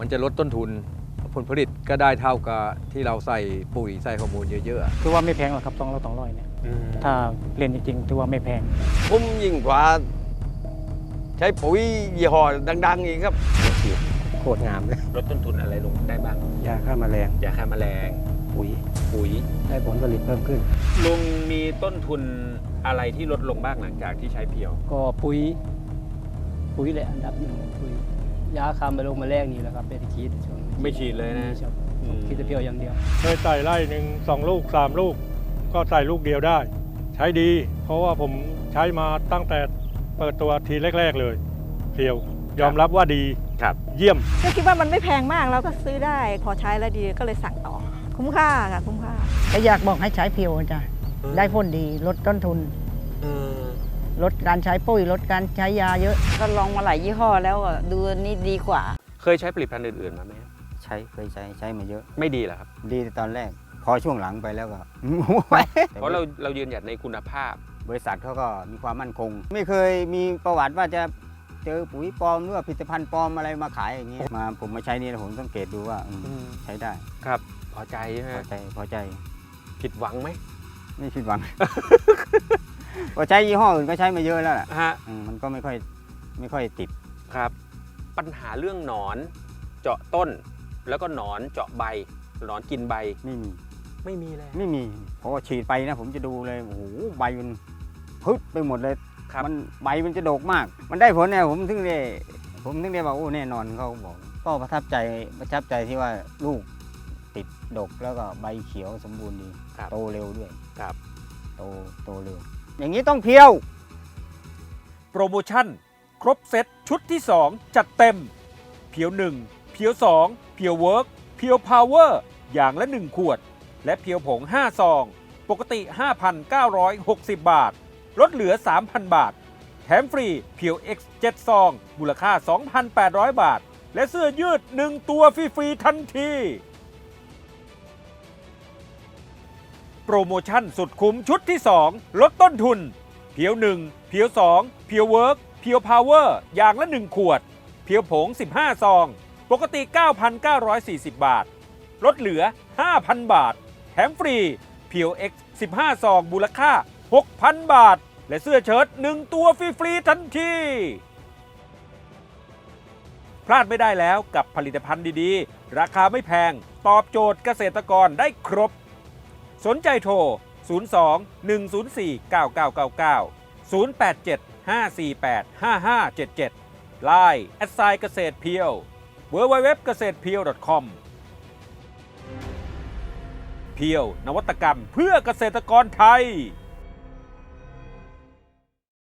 มันจะลดต้นทุนผลผลิตก็ได้เท่ากับที่เราใส่ปุ๋ยใส่ฮอร์โมนเยอะๆคือว่าไม่แพงหรอกครับสองร้อยสองร้อยเนี่ยถ้าเรียนจริงๆถือว่าไม่แพงคุ้มยิ่งกว่า ใช้ปุ๋ยยี่ห้อดัง ๆ อีกครับโคตรงามเลยลดต้นทุนอะไรลงได้บ้างยาฆ่าแมลงยาฆ่าแมลงปุ๋ยปุ๋ยได้ผลผลิตเพิ่มขึ้นลุงมีต้นทุนอะไรที่ลดลงบ้างหลังจากที่ใช้เพียว ก็ปุ๋ยปุ๋ยแหละอันดับหนึ่งปุ๋ย ยาฆ่าแมลงแมลงนี่แหละครับเป็นที่คิดช่วงนี้ไม่ฉีดเลยนะ ครับอืม คิดแต่เพียวอย่างเดียว เคยใส่ไร่หนึ่งสองลูกสามลูก ก็ใส่ลูกเดียวได้ ใช้ดี เพราะว่าผมใช้มาตั้งแต่เปิดตัวทีแรก ๆเลยเพียวยอมรับว่าดีครับ เยี่ยม ก็คิดว่ามันไม่แพงมากเราก็ซื้อได้ พอใช้แล้วดีก็เลยสั่งต่อ คุ้มค่าค่ะ คุ้มค่า ก็อยากบอกให้ใช้เพียวจ้ะ ได้ผลดีลดต้นทุน ลดการใช้ปุ๋ยลดการใช้ยาเยอะ ก็ลองมาหลายยี่ห้อแล้วอะดูอันนี้ดีกว่า เคยใช้ผลิตภัณฑ์อื่นๆมาไหมใช้เคยใช้ใช้มาเยอะ ไม่ดีเหรอครับ ดีแต่ตอนแรก พอช่วงหลังไปแล้วก็ เพราะเราเรายืนหยัดในคุณภาพ บริษัทเขาก็มีความมั่นคง ไม่เคยมีประวัติว่าจะเจอปุ๋ยปลอมหรือว่าผลิตภัณฑ์ปลอมอะไรมาขายอย่างนี้มาผมมาใช้นี่แล้วผมสังเกตดูว่าอืมใช้ได้ครับ พอใจใช่ไหมพอใจพอใจผิดหวังไหม ไม่ผิดหวัง พอใช้ยี่ห้ออื่นก็ใช้มาเยอะแล้วแหละฮะอืมมันก็ไม่ค่อยไม่ค่อยติด ครับ ปัญหาเรื่องหนอนเจาะต้น แล้วก็หนอนเจาะใบ หนอนกินใบไม่มี ไม่มีเลยไม่มีเพราะว่าฉีดไปนะ ผมจะดูเลยโอ้โหใบมันพึดไปหมดเลยครับ มันใบมันจะดกมาก มันได้ผลเนี่ยผมถึงได้ผมถึงได้บอกโอ้แน่นอนเขาบอก ก็ประทับใจประทับใจที่ว่าลูกติดดกแล้วก็ใบเขียวสมบูรณ์ดี ครับ โตเร็วด้วยครับ โตโตเร็ว อย่างนี้ต้องเพียว โปรโมชั่น ครบเซตชุดที่ 2 จัดเต็ม เพียว 1 เพียว 2 เพียวเวิร์กเพียวพาวเวอร์อย่างละ 1 ขวด และเพียวผง 5 ซอง ปกติ 5,960 บาท ลดเหลือ 3,000 บาท แถมฟรีเพียว X 7 ซอง มูลค่า 2,800 บาท และเสื้อยืด 1 ตัวฟรีๆทันที โปรโมชั่นสุดคุ้มชุดที่ 2 ลดต้นทุน เพียว 1 เพียว 2 เพียวเวิร์กเพียวพาวเวอร์อย่างละ 1 ขวด เพียวผง 15 ซอง ปกติ 9,940 บาท ลดเหลือ 5,000 บาท แถมฟรี เพียว X 15 ซองมูลค่า 6,000 บาท และเสื้อเชิ้ต1ตัวฟรีๆทันทีพลาดไม่ได้แล้วกับผลิตภัณฑ์ดีๆ ราคาไม่แพง ตอบโจทย์เกษตรกรได้ครบ สนใจโทร 02 104 9999 087 548 5577 Line แอดไซน์เกษตรเพียว www เกษตรเพียว .com เพียวนวัตกรรมเพื่อเกษตรกรไทย